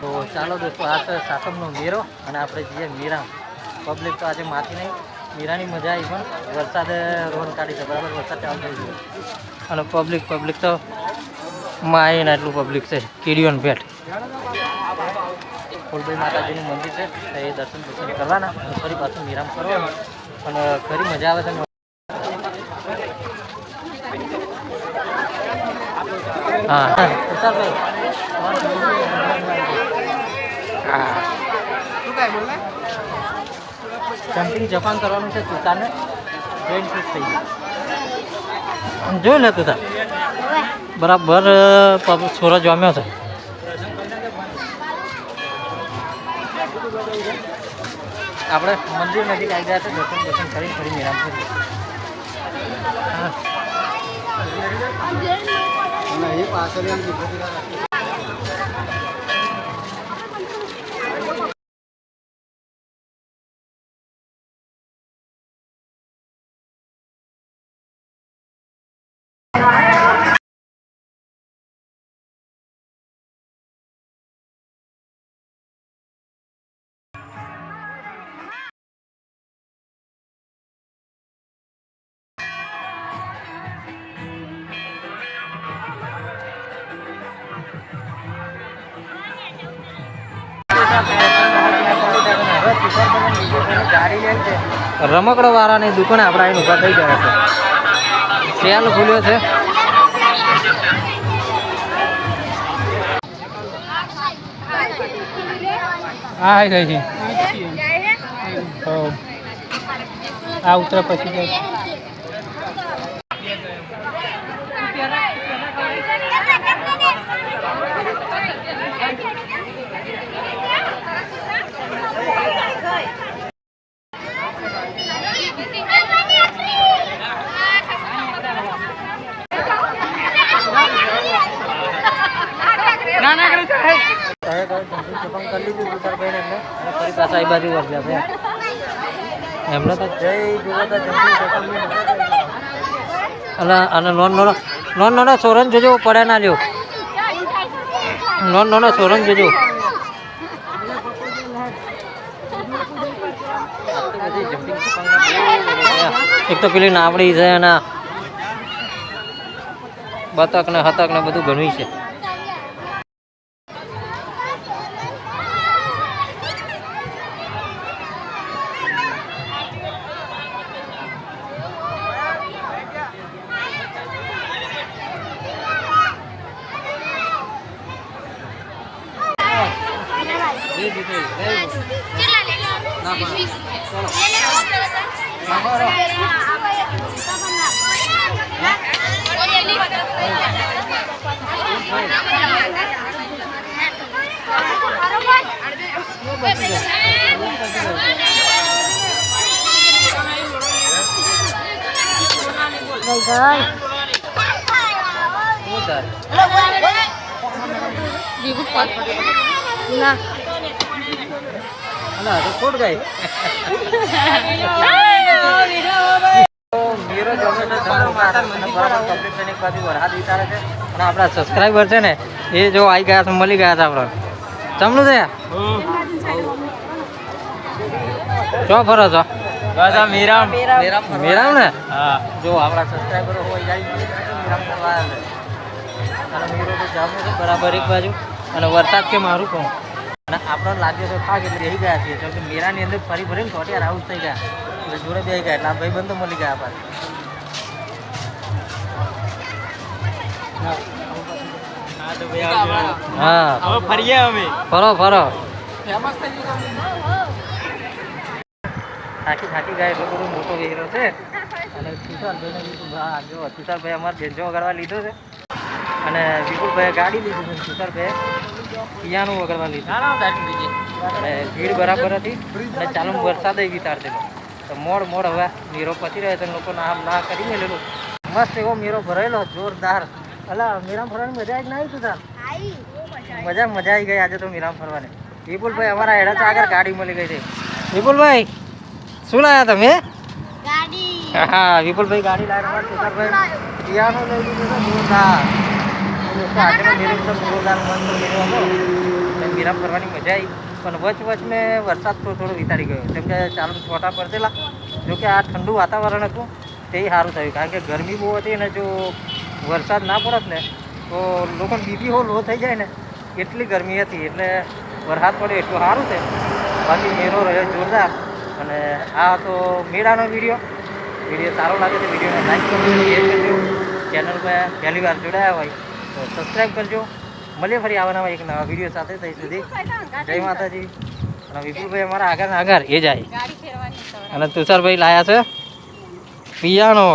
તો ચાલો દોસ્તો, આ તો સાતમનો મેરો અને આપણે જઈએ મીરામ પબ્લિક તો આજે માથી નહીં, મીરાની મજા આવી પણ વરસાદ રોન કાઢી છે, બરાબર? વરસાદ ચાલુ થઈ ગયો. અને પબ્લિક પબ્લિક તો માઈને એટલું પબ્લિક છે, કીડીઓન ભેટ. ફૂલભાઈ માતાજીનું મંદિર છે એ દર્શન દર્શન કરવાના ફરી પાછું મીરામ કરવાનું અને ખરી મજા આવે છે. હા. હા જમ્પિંગ જપાન કરવાનું છે તુતાને જોઈન ફિટ થઈ ગયું જોઈ લે તુતા બરાબર સૂરજ છોરો જમ્યો છે. આપણે મંદિર નજીક આવી ગયા છે દર્શન દર્શન કરી ફરી નિરામ કરીએ હા. રમકડો વાળાની દુકાને આપણે આવીને ઊભા થઈ ગયા છે. સેલ ખુલ્યો છે. આ ગઈ છે આ ઉતરે પછી જાય. પાછા એ બાજુ વર્ગ્યા ભાઈ એમને તો જય જોવા અલા અને નોન નોનો નોન નોનો સોરન જોજો પડે ના લ્યો. નોન નોનો સોરન જોજો. એક તો પેલી નાવડી છે એના બતક ને હતક ને બધું ઘણું છે. શું થાય તો ગઈ જમે છે વરસાદ અને આપણા સબસ્ક્રાઈબર છે ને એ જો આવી ગયા છે મળી ગયા છે આપણે જમણું છે ચો ફરો છો મીરામ મેરામ ને હા જો આપણા સબસ્ક્રાઈબરો હોય જાય મીરામ કરવા આવ્યા અને મીરો તો જામું છે બરાબર એક બાજુ અને વરસાદ કે મારું કહું અને આપણને લાગ્યો તો ખાક એટલે બેસી ગયા છીએ. કે મેરાની અંદર ફરી ફરીને ચોટિયા રાઉસ થઈ ગયા. એટલે જોડે બેસી ગયા. એટલે આ ભાઈ બંધો મળી ગયા પાછા હા. હવે ફરીએ અમે ફરો ફરો. થાકી થાકી ગયા એટલો બધો મોટો વેરો છે. અને તુષારભાઈને કીધું હા જો તુષારભાઈ અમારે ભેંસો વગાડવા લીધો છે. અને વિપુલભાઈએ ગાડી લીધી છે તુષારભાઈએ. પિયાનું વગાડવા લીધું. અને ભીડ બરાબર હતી અને ચાલુ વરસાદ વિતારતેલો તો મોડ મોડ હવે મીરો પતી રહ્યો તો લોકો ના ના કરી મેલેલું મસ્ત એવો મીરો ભરાયેલો જોરદાર. અલા મીરામ ફરવાની મજા જ ના આવી તું મજા મજા આવી ગઈ આજે તો મીરામ ફરવાની. વિપુલભાઈ અમારા હેડા તો આગળ ગાડી મળી ગઈ છે. વિપુલભાઈ શું લાયા તમે? હા વિપુલભાઈ ગાડી લાવ્યા અમારા તુષારભાઈ પિયાનો લઈ લીધો જોરદાર. મસ્ત મેરો હતો. અને મજા આવી. પણ વચ વચ મેં વરસાદ થોડો થોડો વિતારી ગયો. કેમ કે ચાલુ છોટા પડતેલા જોકે આ ઠંડુ વાતાવરણ હતું, તે સારું થયું. કારણ કે ગરમી બહુ હતી ને જો વરસાદ ના પડત ને, તો લોકોને બીપી હો લો થઈ જાય ને. એટલી ગરમી હતી. એટલે વરસાદ પડ્યો એટલું સારું છે બાકી મેળો રહ્યો જોરદાર. અને આ તો મેળાનો વીડિયો. વીડિયો સારો લાગે તો વિડીયોને લાઈક કરજો શેર કરજો. ચેનલ પહેલી વાર જોડાયા હોય તો સબસ્ક્રાઈબ કરજો. મળીએ ફરી આવવાના એક નવા વીડિયો સાથે. ત્યાં સુધી જય માતાજી. અને વિપુલભાઈ અમારા આગળ આગળ એ જાય. અને તુષારભાઈ લાયા છે. પિયાનો